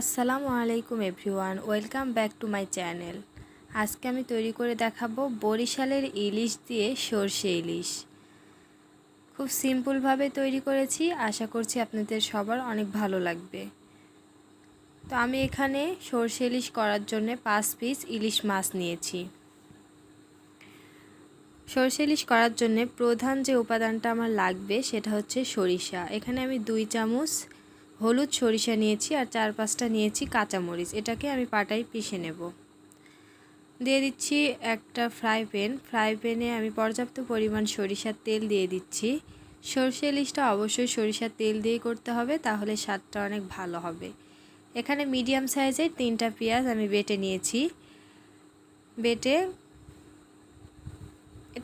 আসসালামু আলাইকুম everyone, welcome back to my channel. আজকে আমি তৈরি করে দেখাবো বরিশালের ইলিশ দিয়ে সর্ষে ইলিশ। খুব সিম্পলভাবে তৈরি করেছি, আশা করছি আপনাদের সবার অনেক ভালো লাগবে। তো আমি এখানে সর্ষে ইলিশ করার জন্য পাঁচ পিস ইলিশ মাছ নিয়েছি। সর্ষে ইলিশ করার জন্য প্রধান যে উপাদানটা আমার লাগবে সেটা হচ্ছে সরিষা। এখানে আমি দুই চামচ হলুদ সরিষা নিয়েছি আর চার পাঁচটা নিয়েছি কাঁচামরিচ। এটাকে আমি পাটাই পিষে নেব। দিয়ে দিচ্ছি একটা ফ্রাই প্যান। ফ্রাই প্যানে আমি পর্যাপ্ত পরিমাণ সরিষার তেল দিয়ে দিচ্ছি। সর্ষে ইলিশটা অবশ্যই সরিষার তেল দিয়ে করতে হবে, তাহলে স্বাদটা অনেক ভালো হবে। এখানে মিডিয়াম সাইজের তিনটা পেঁয়াজ আমি বেটে নিয়েছি। বেটে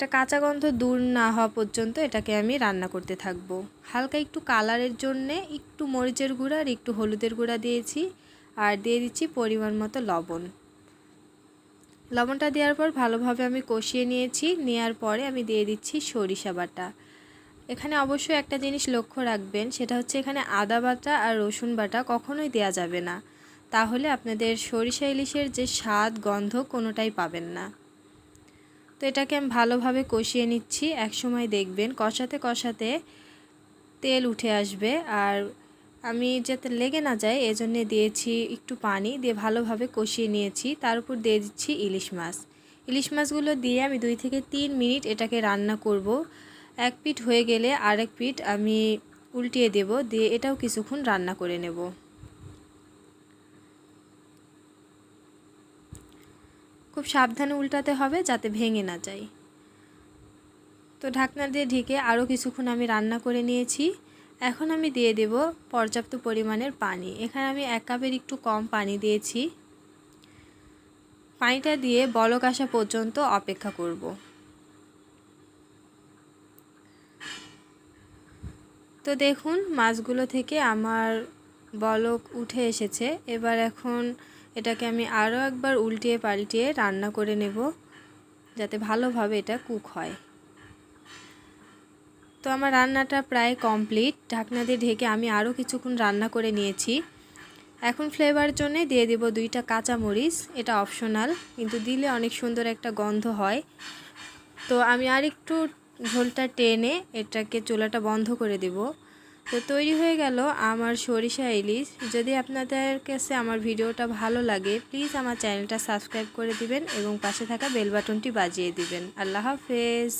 এটা কাঁচা গন্ধ দূর না হওয়া পর্যন্ত এটাকে আমি রান্না করতে থাকব। হালকা একটু কালারের জন্যে একটু মরিচের গুঁড়া আর একটু হলুদের গুঁড়া দিয়েছি আর দিয়ে দিচ্ছি পরিমাণ মতো লবণ। লবণটা দেওয়ার পর ভালোভাবে আমি কষিয়ে নিয়েছি, নেওয়ার পরে আমি দিয়ে দিচ্ছি সরিষা বাটা। এখানে অবশ্যই একটা জিনিস লক্ষ্য রাখবেন, সেটা হচ্ছে এখানে আদা বাটা আর রসুন বাটা কখনোই দেয়া যাবে না। তাহলে আপনাদের সরিষা ইলিশের যে স্বাদ, গন্ধ কোনোটাই পাবেন না। তো এটাকে আমি ভালোভাবে কষিয়ে নিচ্ছি। একসময় দেখবেন কষাতে কষাতে তেল উঠে আসবে। আর আমি যাতে লেগে না যায়, এজন্যে দিয়েছি একটু পানি দিয়ে ভালোভাবে কষিয়ে নিয়েছি। তার উপর দিয়ে দিচ্ছি ইলিশ মাছ। ইলিশ মাছগুলো দিয়ে আমি দুই থেকে তিন মিনিট এটাকে রান্না করব। এক পিঠ হয়ে গেলে আরেক পিঠ আমি উল্টিয়ে দেব। দিয়ে এটাও কিছুক্ষণ রান্না করে নেব। খুব সাবধানে উল্টাতে হবে যাতে ভেঙে না যায়। তো ঢাকনা দিয়ে ঢেকে আরও কিছুক্ষণ আমি রান্না করে নিয়েছি। এখন আমি দিয়ে দেব পর্যাপ্ত পরিমাণের পানি। এখানে আমি এক কাপের একটু কম পানি দিয়েছি। পানিটা দিয়ে বলক আসা পর্যন্ত অপেক্ষা করব। তো দেখুন, মাছগুলো থেকে আমার বলক উঠে এসেছে। এবার এখন এটাকে আমি আরও একবার উল্টিয়ে পাল্টিয়ে রান্না করে নেব, যাতে ভালোভাবে এটা কুক হয়। তো আমার রান্নাটা প্রায় কমপ্লিট ঢাকনা দিয়ে ঢেকে আমি আরও কিছুক্ষণ রান্না করে নিয়েছি। এখন ফ্লেভার জন্য দিয়ে দেব দুইটা কাঁচামরিচ। এটা অপশনাল কিন্তু দিলে অনেক সুন্দর একটা গন্ধ হয়। তো আমি আর একটু ঝোলটা টেনে এটাকে চুলাটা বন্ধ করে দেব। তো তৈরি হয়ে গেল আমার সরিষা ইলিশ। যদি আপনাদের কাছে আমার ভিডিওটা ভালো লাগে প্লিজ আমার চ্যানেলটা সাবস্ক্রাইব করে দিবেন এবং পাশে থাকা বেল বাটনটি বাজিয়ে দিবেন। আল্লাহ হাফেজ।